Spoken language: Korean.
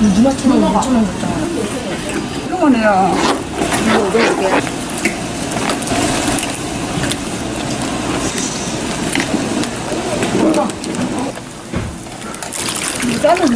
누나 키만 5천원 줬잖아. 이런 거네요. 이거 500개. 일단은